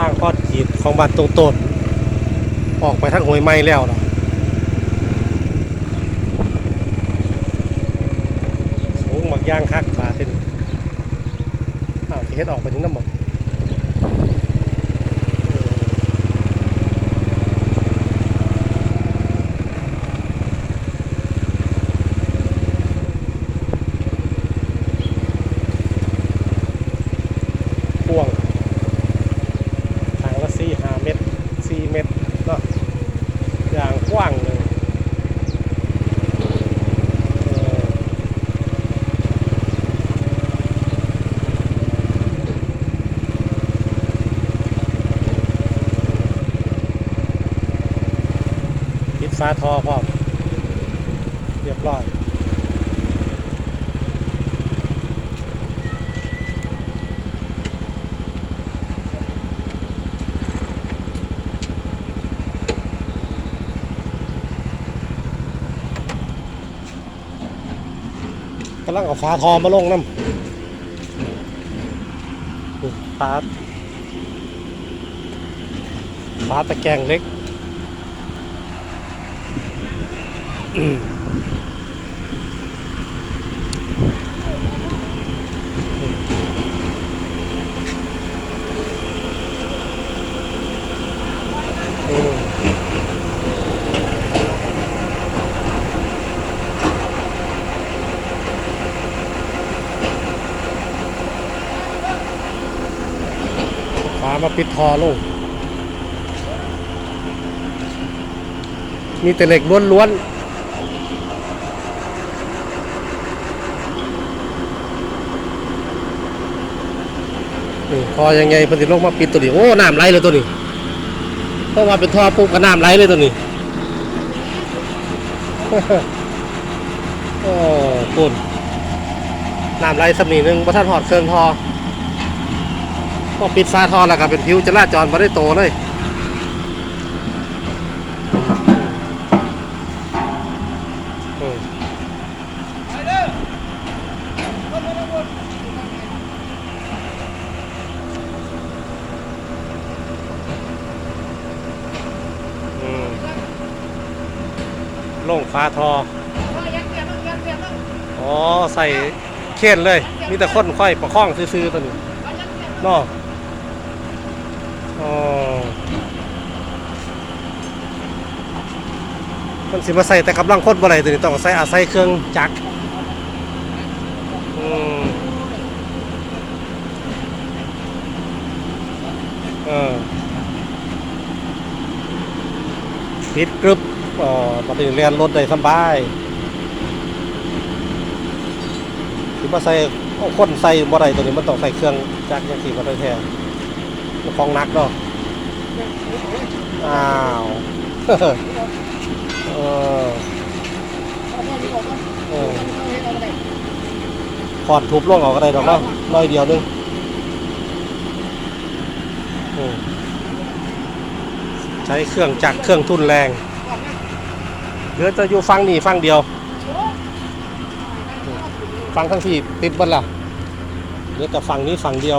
ทางพอดขีดของบ้านตรงต้นออกไปทางห้วยไม้แล้วนะสูงหมักย่างคักปลาเส้นอ้าวเฮ็ดออกไปถึงน้ำหมกพ่วงทางละสี่ห้าเมตรสี่เมตรเนาะอย่าง กว้างเลยติดฝาทอพร้อมเรียบร้อยกำลังเอาฟ้าทอมาลงน้ำฟ้าฟ้าตะแกรงเล็ก อืม ฝามาปิดทอลง มีแต่เหล็กล้วนๆนี่ทอยังไงเพิ่นสิลงมาปิดตัวนี้ โอ้น้ำไหลเลยตัวนี้เพราะว่าเป็นท่อปุ๊บก็น้ำไหลเลยตัวนี้โอ้ปุ่นน้ำไหลสำนีหนึ่งพระท่านหอดเครื่องทอ พอปิดฝาทอแล้วก็เป็นผิวจราจรมาได้โตเลยอืมอืมลงฝาทอ อ๋อ ใส่เข็นเลย มีแต่คนค่อยประคองซื้อๆตัวนี้นอกอ๋อ มันสิมาใส่แต่กำลังคนบ่ไรตัวนี้ต้องใส่อาศัยเครื่องจักรอืมเออปิดกรึบอ๋อมาถึงเรียนรถได้สบายที่มาใส่เอาคนใส่บ่ได้ตัวนี้มันต้องใส่เครื่องจักรอย่างที่มาได้แท้ มันของหนักเนาะอ้าวเออเออขอดทุบลงเอาก็ได้ดอกเนาะน้อยเดียวนึงใช้เครื่องจักรเครื่องทุนแรงเหลือจะอยู่ฟังนี่ฟังเดียว ฟังทั้งที่ติดบันละเหลือแต่ฝั่งนี้ฝั่งเดียว